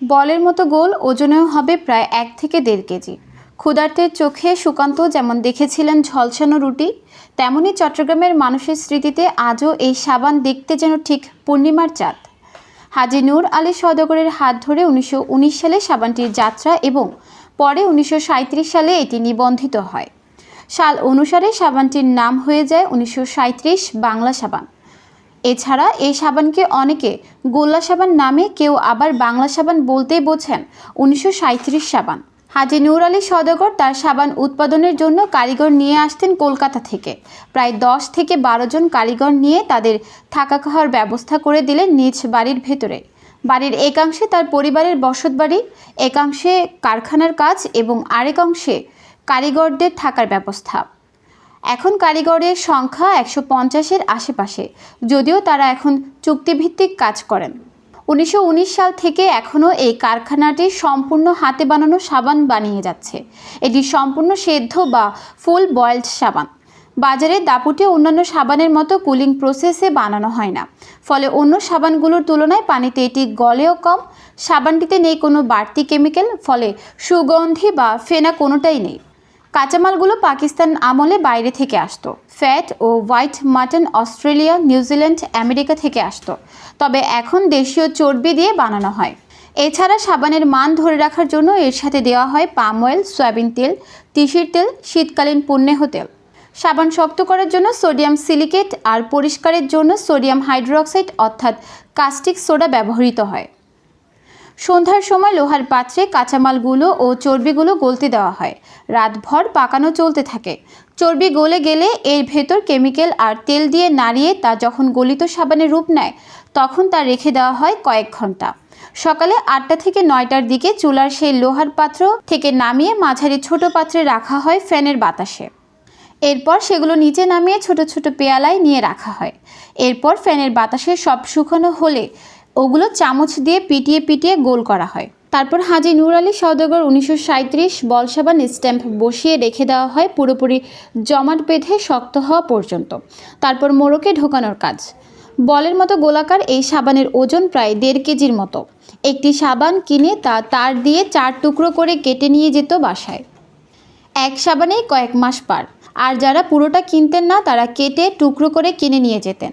বলের মতো গোল ওজনেও হবে প্রায় এক থেকে দেড় কেজি। ক্ষুধার্তের চোখে সুকান্ত যেমন দেখেছিলেন ঝলসানো রুটি, তেমনি চট্টগ্রামের মানুষের স্মৃতিতে আজও এই সাবান দেখতে যেন ঠিক পূর্ণিমার চাঁদ। হাজি নূর আলী সদগরের হাত ধরে উনিশশো উনিশ সালে সাবানটির যাত্রা এবং পরে উনিশশো সাঁইত্রিশ সালে এটি নিবন্ধিত হয়। সাল অনুসারে সাবানটির নাম হয়ে যায় উনিশশো সাঁইত্রিশ বাংলা সাবান। এছাড়া এই সাবানকে অনেকে গোল্লা সাবান নামে কেউ আবার বাংলা সাবান বলতেই বোঝেন উনিশশো সাঁইত্রিশ সাবান। হাজি নূর আলী সওদাগর তার সাবান উৎপাদনের জন্য কারিগর নিয়ে আসতেন কলকাতা থেকে। প্রায় দশ থেকে বারো জন কারিগর নিয়ে তাদের থাকা খাওয়ার ব্যবস্থা করে দিলেন নিজ বাড়ির ভেতরে। বাড়ির একাংশে তার পরিবারের বসতবাড়ি একাংশে কারখানার কাজ এবং আরেক অংশে কারিগরদের থাকার ব্যবস্থা। এখন কারিগরের সংখ্যা একশো পঞ্চাশের আশেপাশে, যদিও তারা এখন চুক্তিভিত্তিক কাজ করেন। উনিশশো উনিশ সাল থেকে এখনও এই কারখানাটি সম্পূর্ণ হাতে বানানো সাবান বানিয়ে যাচ্ছে। এটি সম্পূর্ণ সেদ্ধ বা ফুল বয়েলড সাবান। বাজারে দাপুটে অন্যান্য সাবানের মতো কুলিং প্রসেসে বানানো হয় না। ফলে অন্য সাবানগুলোর তুলনায় পানিতে এটি গলেও কম। সাবানটিতে নেই কোনো বাড়তি কেমিক্যাল, ফলে সুগন্ধি বা ফেনা কোনোটাই নেই। কাঁচামালগুলো পাকিস্তান আমলে বাইরে থেকে আসতো। ফ্যাট ও white mutton Australia, New Zealand, America থেকে আসতো। তবে এখন দেশীয় চর্বি দিয়ে বানানো হয়। এছাড়া সাবানের মান ধরে রাখার জন্য এর সাথে দেওয়া হয় পাম অয়েল, সয়াবিন তেল, তিসির তেল, শীতকালীন পুণ্যেহ তেল। সাবান শক্ত করার জন্য সোডিয়াম সিলিকেট আর পরিষ্কারের জন্য সোডিয়াম হাইড্রোক্সাইড অর্থাৎ কাস্টিক সোডা ব্যবহৃত হয়। সন্ধ্যার সময় লোহার পাত্রে কাঁচামালগুলো ও চর্বিগুলো গলতে দেওয়া হয়। রাতভর পাকানো চলতে থাকে। চর্বি গলে গেলে এর ভেতর কেমিক্যাল আর তেল দিয়ে নাড়িয়ে তা যখন গলিত সাবানের রূপ নেয়, তখন তা রেখে দেওয়া হয় কয়েক ঘণ্টা। সকালে আটটা থেকে নয়টার দিকে চুলার সেই লোহার পাত্র থেকে নামিয়ে মাঝারি ছোট পাত্রে রাখা হয় ফ্যানের বাতাসে। এরপর সেগুলো নিচে নামিয়ে ছোট ছোট পেয়ালায় নিয়ে রাখা হয়। এরপর ফ্যানের বাতাসে সব শুকানো হলে ওগুলো চামচ দিয়ে পিটিয়ে পিটিয়ে গোল করা হয়। তারপর হাজি নূর আলী সওদাগর উনিশশো সাঁত্রিশ বলসাবান স্ট্যাম্প বসিয়ে রেখে দেওয়া হয় পুরোপুরি জমাট বেঁধে শক্ত হওয়া পর্যন্ত। তারপর মোড়কে ঢোকানোর কাজ। বলের মতো গোলাকার এই সাবানের ওজন প্রায় দেড় কেজির মতো। একটি সাবান কিনে তা তার দিয়ে চার টুকরো করে কেটে নিয়ে যেত বাসায়। এক সাবানেই কয়েক মাস পার। আর যারা পুরোটা কিনতেন না, তারা কেটে টুকরো করে কিনে নিয়ে যেতেন।